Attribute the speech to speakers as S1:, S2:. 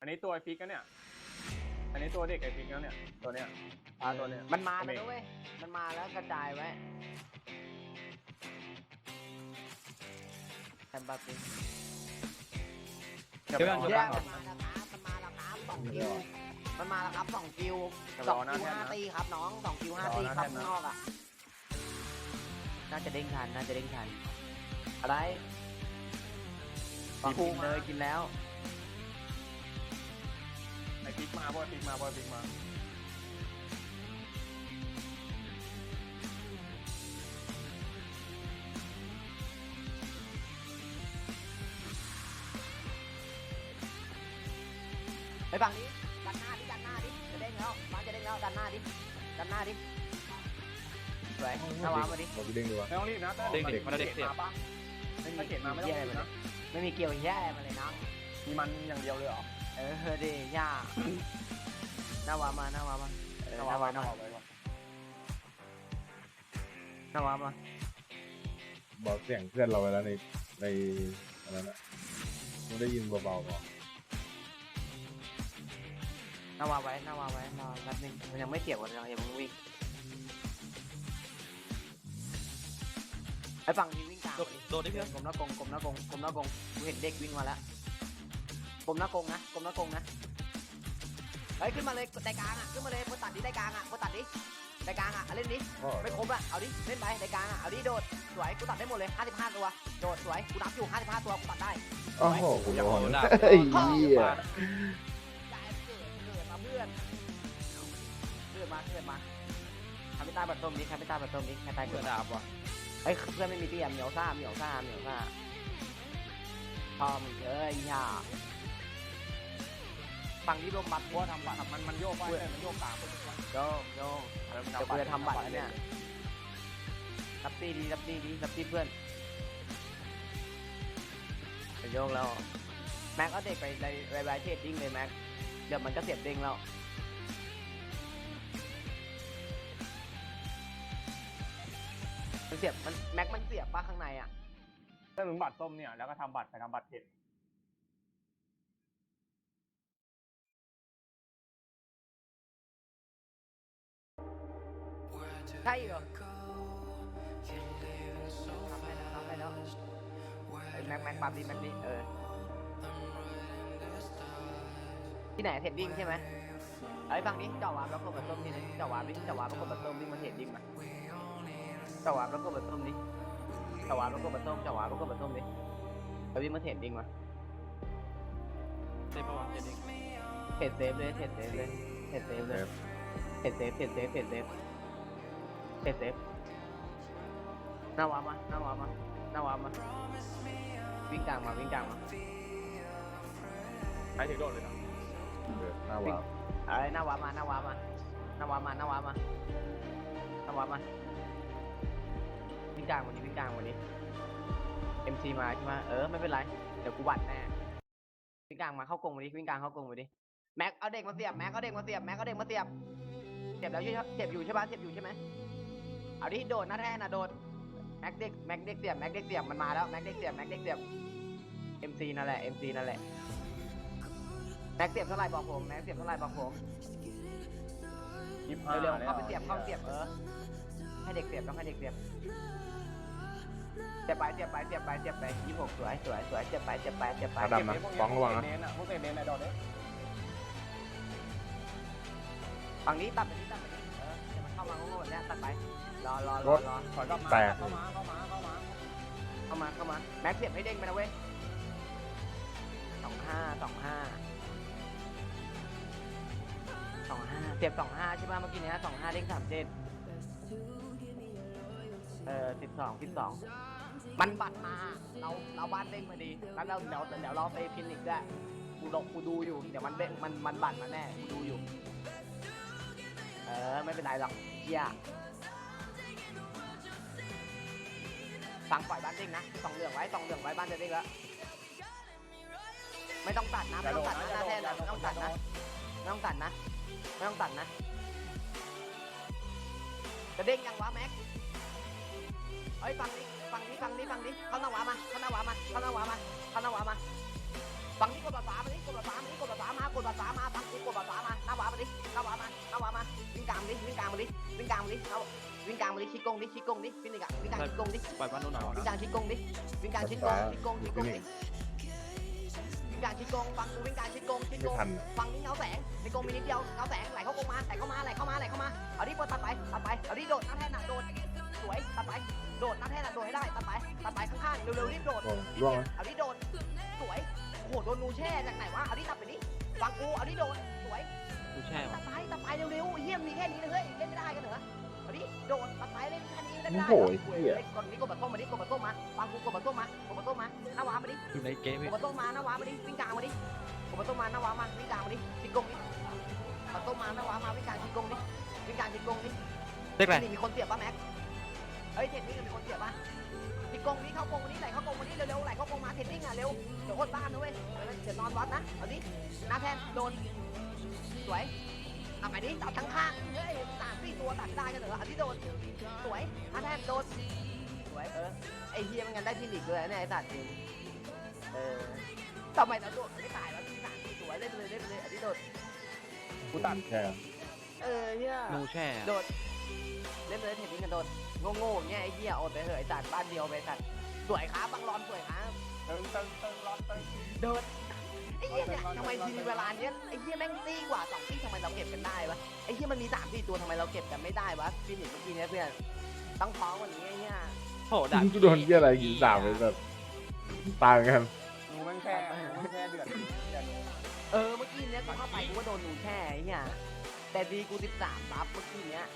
S1: อันนี้ตัวไอฟิกนะเนี่ย อันนี้ตัวเด็กไอฟิกแล้วเนี่ย ตัวเนี้ยปลาตัวเนี้ย
S2: มันมา
S1: ไอ้
S2: แล้ว
S1: เมฆ
S2: นะเว้ย มันมาแล้วกระจายไว้แอมบาปิ
S1: เดี๋ยว
S3: เดี๋ยว
S1: เอา
S3: ก่อน
S2: แย
S1: เดี๋ยว
S2: ก
S1: ก่อน
S2: มันมาแล้วครับมันมาแล้วครับสองคิว มันมาแล้วครับสองคิว
S1: เดี๋ยว
S2: ส
S1: ร
S2: อง
S1: อหน้า
S2: คิว
S1: แท่น
S2: ห้า
S1: นะ
S2: ตีครับน้องสองคิวห้าร
S1: อ
S2: ตี
S1: หน้า
S2: ครับ
S1: แท่นนะ
S2: ข้างนอกอะ น่าจะเด้งทัน น่าจะเด้งทัน อะไรกินกินเลยกินแล้ว
S1: ไอฟิกมาบอยฟิกมาบอยฟิกมา
S2: ไปฝั่งนี้ดันหน้าดิดันหน้าดิจะเด้งแล้วมันจะเด้งแล้วดันหน้าดิดันหน้าดิสวยนาวามาดิ
S4: บอกเด้งดีวะ
S1: ไม่ต้องรีบนะถ้า
S3: เด็กเด็ก
S1: มัน
S3: เด็กเด็ก
S1: มาปะถ้าเขียนมาไม่ต้องรีบนะ
S2: ไม่มีเกี่ยวแย่มาเลยน้อง
S1: มีมันอย่างเดียวเลยเหรอ
S2: เออเฮ้ยดิย่าหน้าวามาหน้าวามาเออห
S1: เอา
S2: น้าวา
S1: ไว้
S2: มา
S1: เอาไว้ก่อน
S2: หน้าวามา
S4: บอกเสียงเพื่อนเราไปแล้วในในอันนั้นอะไม่ได้ยินเบาๆบอก
S2: หน้าวาไว้หน้าวาไว้รอแป๊บนึงมันยังไม่เกี่ยวกันเลยอย่าเพิ่งวิ่งไอ้ฝั่งนี้วิ่งกลาง
S3: โดดโดดได้เพื่อน
S2: กลมหน้ากงกลมหน้ากงกลมหน้ากงกูเห็นเด็กวิ่งมาแล้ว กลมหน้ากงนะกลมหน้ากงนะเฮ้ยขึ้นมาเลยได้กลางอะขึ้นมาเลยพอตัดดิได้กลางอะพอตัดดิได้กลางอะเล่นดิ
S4: ก็
S2: ไม่ครบอะเอาดิเล่นไปได้กลางอะเอาดิโดดสวยกูตัดได้หมดเลย55ตัวโดดสวยกูนับอยู่55ตัวกูตัดได้
S4: โอ้โห
S3: อยาก
S4: โด
S3: โห
S4: น
S3: ดา
S4: ไอ้เหี้ย
S2: ใจเกิดเกิดมาเพื่อนเกิดมาเกิดมาทำให้ตายบัดต้มดิทำให้ตายบัดต้มดิให้ตาย
S3: เพื่
S2: เกิ
S3: อ
S2: ด
S3: ดาบว่ะ
S2: เอ้ยเพื่อนไม่มีเตี้ยเหมียวซ่าเหมียวซ่าเหมียวซ่าพอมึงเอ้ยย่า ฝั่งนี้ลมบัด
S1: เพราะว่าทำบัตรมันมันโยกไปเลยมันโยกตามไปทุกวัน
S2: โยกโยกเดี๋ยวกูจะทำบัตรแล้วเนี่ยรับตีดีรับตีดีรับตีเพื่อนจะโยกแล้วแม็กเอาเด็กไปในไวไวเทดดิ้งเลยแม็กเดี๋ยวมันก็เสียบเด้งแล้วมันเสียบมันแม็กมันเสียบปะข้างในอะ
S1: ถ้าถึงบัตรส้มเนี่ยแล้วก็ทำบัตรไปทำบัตรเผ็ด
S2: ใช่เหรอทำให้แล้วทำให้แล้วไอ้แม็กแม็กปั๊บดีแม็กดีเออ ที่ไหนเทรดดิ้งใช่ไหมไอ้ยฟังนี้เจาะวาร์ปแล้วก็บัตรต้มทีนึงเจาะวาร์ปดิเจาะวาร์ปแล้วก็บัตรต้มดิมันเทรดดิ้งมาเจาะวาร์ปแล้วก็บัตรต้มดิเจาะวาร์ปแล้วก็บัตรต้มเจาะวาร์ปแล้วก็บัตรต้มดิแล้วดิมันเทรดดิ้งมา
S3: เซฟปะวะเด็ก
S2: เทรดเซฟเลยเทรดเซฟเลยเทรดเซฟเลยเทรดเซฟเทรดเซฟเทรดเซฟ เทรดเซฟหน้าวาร์ปมาหน้าวาร์ปมาหน้าวาร์ปมาวิ่งกลางมาวิ่งกลางมา
S1: ใช้ถึงโดดเลยนะ
S4: เดือดหน้าวาร์ป
S2: เอ้ยหน้าวาร์ปมาหน้าวาร์ปมาหน้าวาร์ปมาหน้าวาร์ปมาหน้าวาร์ปมาวิ่งกลางวันนี้วิ่งกลางวันนี้ MC มาใช่ไหมเออไม่เป็นไรเดี๋ยวกูบัดแน่วิ่งกลางมาเข้ากรงวันนี้วิ่งกลางเข้ากรงวันนี้แม็กเอาเด็กมาเสียบแม็กเอาเด็กมาเสียบแม็กเอาเด็กมาเสียบเจ็บแล้วใช่เจ็บอยู่ใช่ปะเจ็บอยู่ใช่ไหม เอาดิโดดหน้าแท่นนะโดดแม็กเด็กแม็กเด็กเสียบแม็กเด็กเสียบมันมาแล้วแม็กเด็กเสียบแม็กเด็กเสียบ MC นั่นแหละ MC นั่นแหละแม็กเสียบเท่าไหร่บอกผมแม็กเสียบเท่าไหร่บอกผม
S1: ยี่ห้า
S2: เร็วๆเข้าไปเสียบเข้าไปเสียบเออให้เด็กเสียบต้องให้เด็กเสียบเสียบไปเสียบไปเสียบไปเสียบไปยี่หกสวยสวยสวยเสียบไปเสียบไปเสียบไป
S4: ตาดำนะฟ้องระวังนะ
S1: เน้นอะพวกเตะเน้นไอ้ดอกเนี้ย
S2: ฝั่งนี้ตัดไปนี้ตัดไปนี้เออเดี๋ยว มันเข้ามาโง่ๆเนี่ยตัดไป รอรอรอรอ
S1: ถอยกลับมา
S4: แตก
S1: เข้ามาเข้ามาเข้ามา
S2: เข้ามาเข้ามาแม็กเสียบให้เด้งไปนะเว้ยสองห้าสองห้าสองห้าเสียบสองห้าใช่ป่ะเมื่อกี้เนี้ยสองห้าเด้งสามเจ็ดเออสิบสองสิบสองมันบัตรมาเราเราบ้านเด้งมาดีแล้วเราเดี๋ยวเดี๋ยวเราไปพินิกด้วยกูลงกูดูอยู่เดี๋ยวมันเด้งมันมันบัตรมาแน่กูดูอยู่ เออไม่เป็นไรหรอก เฮียฟังปล่อยบ้านเด้งนะสองเหลืองไว้สองเหลืองไว้บ้านจะเด้งแล้ว ไม่ต้องตัดนะไม่ต้องตัดนะหน้าแท่นนะไม่ต้องตัดนะไม่ต้องตัดนะไม่ต้องตัดนะ จะเด้งยังวะแม็กเอ้ยฟังนี้ฟังนี้ฟังนี้ฟังนี้เข้าหน้าวามาเข้าหน้าวามาเข้าหน้าวามาเข้าหน้าวามาฟังนี่กดบาฟ้ามาดิกดบาฟ้ามาดิกดบาฟ้ามากดบาฟ้ามาฟังกูกดบาฟ้ามาหน้าวามาดิหน้าวามาหน้าวามาวิ่งกลางมาดิวิ่งกลางมาดิวิ่ งกลางมาดิเอาวิ่งกลางมาดิชิกงดิชิกงดิวิ่งกลางวิ่งกลางชิกงดิ
S3: ปล่อยบ้านโน้นหนาว
S2: วิ่ง
S3: นะ
S2: กลางชิกงดิวิ่งกลางชิกงชิกงชิกงดิวิ่งกลางชิกงฟังกูวิ่งกลางชิกงชิ
S4: ไม่
S2: กง
S4: ทัน
S2: ฟังนี่เงาแสงชิกงมีนิดเดียวเงาแสงไหลเข้ากงมาไหลเข้ามาไหลเข้ามาไหลเข้ามาเอาดิปตัดไปตัดไปเอาดิโดดหน้าแท่นน่ะโดดสวยตัดไปโดดหน้าแท่นน่ะโดดให้ได้ตัดไปตัดไปข้างๆเร็วๆรีบโดด
S4: โอ้ล่วงไหม
S2: เอาดิโดนสวยโอ้โหโดนนูแช่จากไหนวะเอาดิตัดไปดิฟังกูเอาดิโดน สวย
S3: กูแช่
S2: ตั
S3: ว่ะ
S2: ดไปตัดไปเร็วๆเยี่ยมมีแค่นี้เลยเฮ้ยเล่นไม่ได้กันเหรอเอาดิโดนตัดไปเล่นแค่นี้เล่นไม่ได้
S4: โอ้โห
S2: เหรอ
S4: เหี้ย
S2: เล่นก่อนนี้กดบัตรต้มมาดิกดบัตรต้มมาฟังกูกดบัตรต้มมากดบัตรต้มมาหน้าวามาดิ
S3: อยู่ในเกม
S2: ก
S3: พี่
S2: ดบัตรต้มมาหน้าวามาดิวิ่งกลางมาดิกดบัตรต้มมาหน้าวามาวิ่งกลางมาดิชิกงดิบัตรต้มมาหน้าวามาวิ่งกลางชิกงดิวิ่งกลางชิกงดิ
S3: เรียกอะไร
S2: นี่มีคนเสียบป่ะแม็กเฮ้ยเทนนี่มีคนเสียบป่ะชิ กงนี้เข้ากงวันนี้ไหลเข้ากงวันนี้เร็วๆไหลเข้ากงมาเทนนิ่งอะเร็วเดี๋ยวอดบ้านนะเว้ยเดี๋ยวเดี๋ยวนอนวัดนะเอาดิหน้าแทนโดนสวยเอาไปดิตัดทั้งข้างเฮ้ยสามสี่ตัวตัดได้กันเหรอเอาที่โดนสวยหน้าแทนโดนสวยเออไอเฮียมันกันได้พิลิกด้วยนะเนี่ยไอสัตว์จริงเออทำไมเราโดดไม่ตายวะที่สามสี่ตัวเล่นไปเลยเล่นไปเลยเอาที่โดน
S1: กูตัด
S4: แค่
S2: เออเฮีย
S3: นูแช่
S2: โดดเล่นไปเลยเทนนิสกันโดด โง่ๆอย่างเงี้ยไอเฮียอดไปเถอะไอสัตว์บ้านเดียวไปสัตว์สวยครับบังรอนสวยครับ
S1: เติงเติงเติงร้อนเติง
S2: เดินไอ้เหี้ยเนี่ยทำไมทีมีเวลาเนี้ยไอ้เหี้ยแม่งตีกว่าสองตีทำไมเราเก็บกันได้วะไอ้เหี้ยมันมีสามสี่ตัวทำไมเราเก็บกันไม่ได้วะฟินิชเมื่อกี้เนี้ยเพื่อนต้องท้องกว่านี้ไอ้เหี้ย
S3: โหด่า
S4: กูโดนเหี้ยอะไรยิงดาบเลยแบบตายเหมือนกัน
S1: นูแม่งแค่นูแม่งแค่เดือดอย่านู
S2: เออเมื่อกี้เนี้ยกูเข้าไปกูก็โดนหนูแช่ไอ้เหี้ยแต่ดีกูสิบสามบัฟเมื่อกี้เนี้ย